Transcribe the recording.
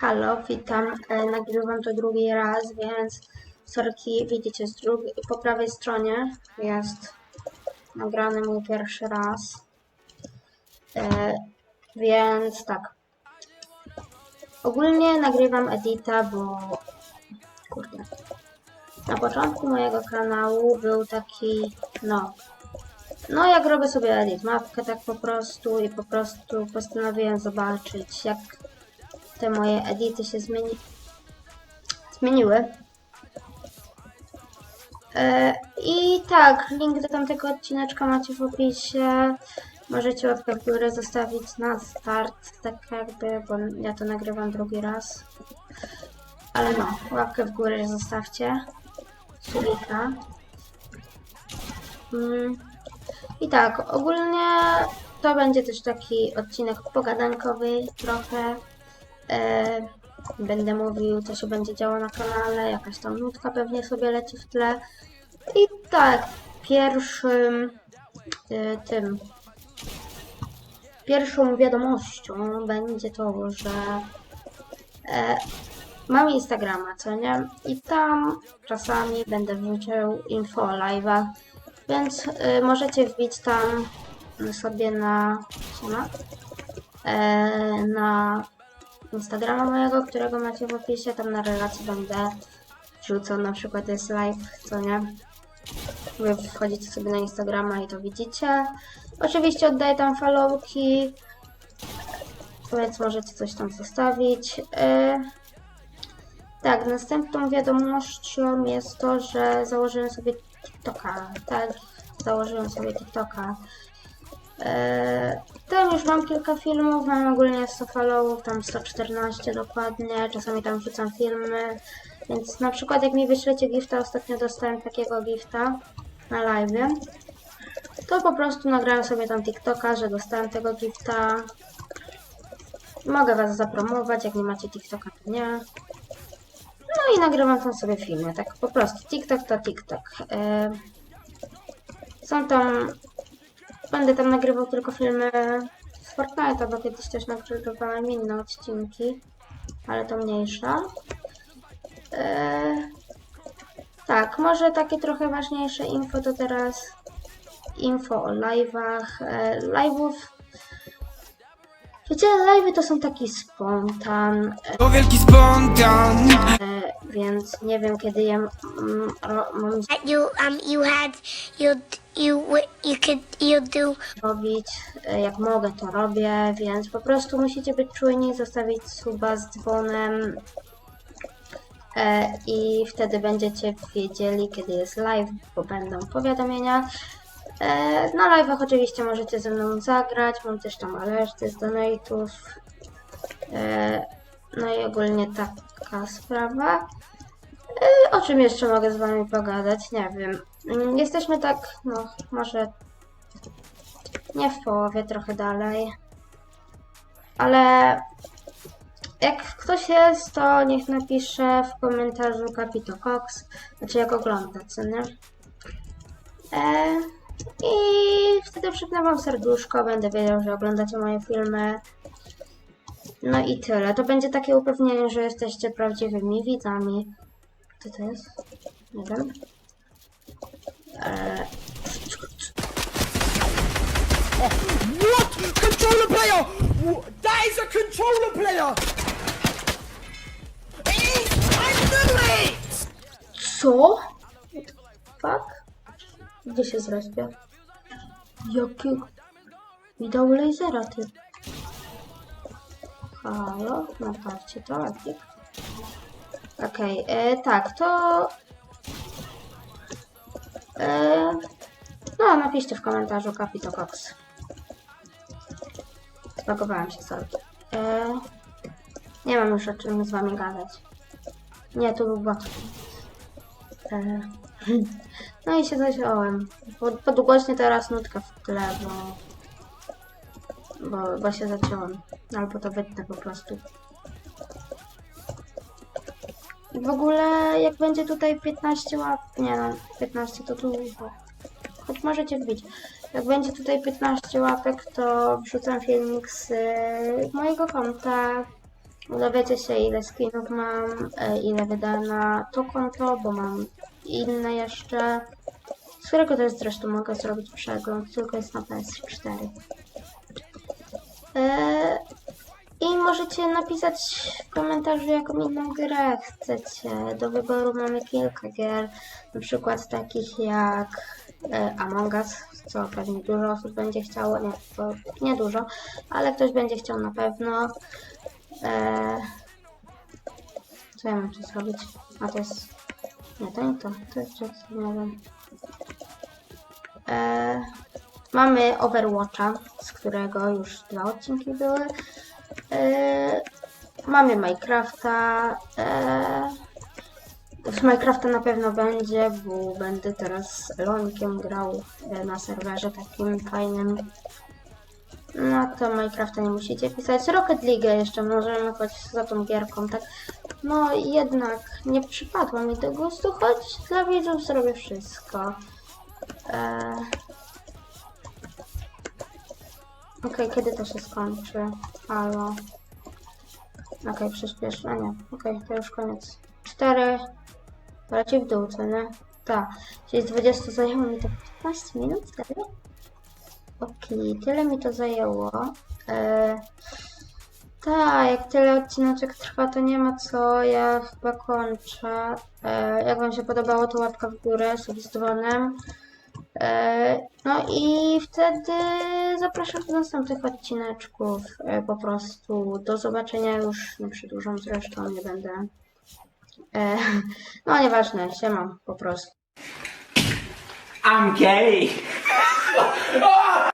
Halo, witam. E, nagrywam to drugi raz, więc sorki widzicie z po prawej stronie jest nagrany mój pierwszy raz. E, więc tak. Ogólnie nagrywam edita, bo kurde. Na początku mojego kanału był taki, no, no jak robię sobie edit, mapkę tak po prostu i po prostu postanowiłem zobaczyć jak te moje edity się zmieni... zmieniły. E, I tak, link do tamtego odcineczka macie w opisie. Możecie łapkę w górę zostawić na start, tak jakby, bo ja to nagrywam drugi raz. Ale no, łapkę w górę zostawcie. Subika. Mm. I tak, ogólnie to będzie też taki odcinek pogadankowy trochę. E, będę mówił, co się będzie działo na kanale, jakaś tam nutka pewnie sobie leci w tle. I tak, pierwszym e, tym pierwszą wiadomością będzie to, że e, mam Instagrama, co nie? I tam czasami będę wrzucał info o live'ach, więc e, możecie wbić tam sobie na, na, e, na Instagrama mojego, którego macie w opisie, tam na relacji będę wrzucał, na przykład jest live, co nie? Wy wchodzicie sobie na Instagrama i to widzicie. Oczywiście oddaję tam followki, więc możecie coś tam zostawić. Yy, tak, następną wiadomością jest to, że założyłem sobie TikToka. Tak, założyłem sobie TikToka. Eee, tam już mam kilka filmów, mam ogólnie 100 followów, tam 114 dokładnie, czasami tam wrzucam filmy, więc na przykład jak mi wyślecie gifta, ostatnio dostałem takiego gifta na live, to po prostu nagrałem sobie tam TikToka, że dostałem tego gifta. Mogę was zapromować, jak nie macie TikToka, to nie. No i nagrywam tam sobie filmy, tak po prostu. TikTok to TikTok. Eee, są tam Będę tam nagrywał tylko filmy z Fortnite'a, bo kiedyś też nagrywałem inne odcinki, ale to mniejsza. Eee, tak, może takie trochę ważniejsze info to teraz info o live'ach. Eee, live'ów Wiecie, live'y to są taki spontan, To wielki spontan e, więc nie wiem kiedy je mm, ro, mam you um you had you you you could you do robić, e, jak mogę to robię, więc po prostu musicie być czujni, zostawić suba z dzwonem e, i wtedy będziecie wiedzieli, kiedy jest live, bo będą powiadomienia. E, na live'ach oczywiście możecie ze mną zagrać, mam też tam alerty z donate'ów, e, no i ogólnie taka sprawa. E, o czym jeszcze mogę z wami pogadać? Nie wiem. Jesteśmy tak, no może nie w połowie, trochę dalej. Ale jak ktoś jest, to niech napisze w komentarzu Capito Cox, znaczy jak ogląda, co nie? I wtedy przypnę wam serduszko, będę wiedział, że oglądacie moje filmy. No i tyle. To będzie takie upewnienie, że jesteście prawdziwymi widzami. Co to jest? Nie wiem. E, What? Controller player! That is a controller player! I knew it! Co? Fuck? Gdzie się zrespia? Jakiego? Mi dał lasera, ty. Halo? Naprawcie to, Epic. Okej, e, tak, to... E, no, napiszcie w komentarzu Capito Cox. Zbagowałem się, sorry. E, nie mam już o czym z wami gadać. Nie, to był bot. E, No i się zaciąłem. Pod- Podgłośnie teraz nutka w tle, bo, bo, bo się zaciąłem. Albo to wytnę po prostu. I w ogóle jak będzie tutaj 15 łap... Nie no, 15 to dużo. Choć możecie wbić. Jak będzie tutaj 15 łapek, to wrzucam filmik z y, mojego konta Dowiecie się ile skinów mam, e, ile wydałem na to konto, bo mam inne jeszcze, którego też zresztą mogę zrobić przegląd, tylko jest na PS4. E, I możecie napisać w komentarzu, jaką inną grę chcecie. Do wyboru mamy kilka gier, na przykład takich jak e, Among Us, co pewnie dużo osób będzie chciało, nie, to nie dużo, ale ktoś będzie chciał na pewno. E, co ja mam tu zrobić? A to jest... Nie, to nie to, to jest nie wiem. Mamy Overwatcha, z którego już dwa odcinki były. E, mamy Minecrafta. E, z Minecrafta na pewno będzie, bo będę teraz Lonkiem grał e, na serwerze takim fajnym. No to Minecrafta nie musicie pisać. Rocket League jeszcze możemy choć za tą gierką, tak. No jednak nie przypadło mi do gustu, choć dla widzów zrobię wszystko. E, Okej, kiedy to się skończy? Halo. Okej, przyspieszenie. Okej, to już koniec. 4. Leci w dół, co nie? Tak. Czyli z 20 zajęło mi to 15 minut, serio? Okej, tyle mi to zajęło. E... Tak, jak tyle odcineczek trwa, to nie ma co, ja chyba kończę. E... Jak Wam się podobało, to łapka w górę, z dzwonem. E, No i wtedy zapraszam do następnych odcineczków. E, Po prostu do zobaczenia już nie przedłużam zresztą, nie będę. E, No nieważne, siema po prostu. I'm gay.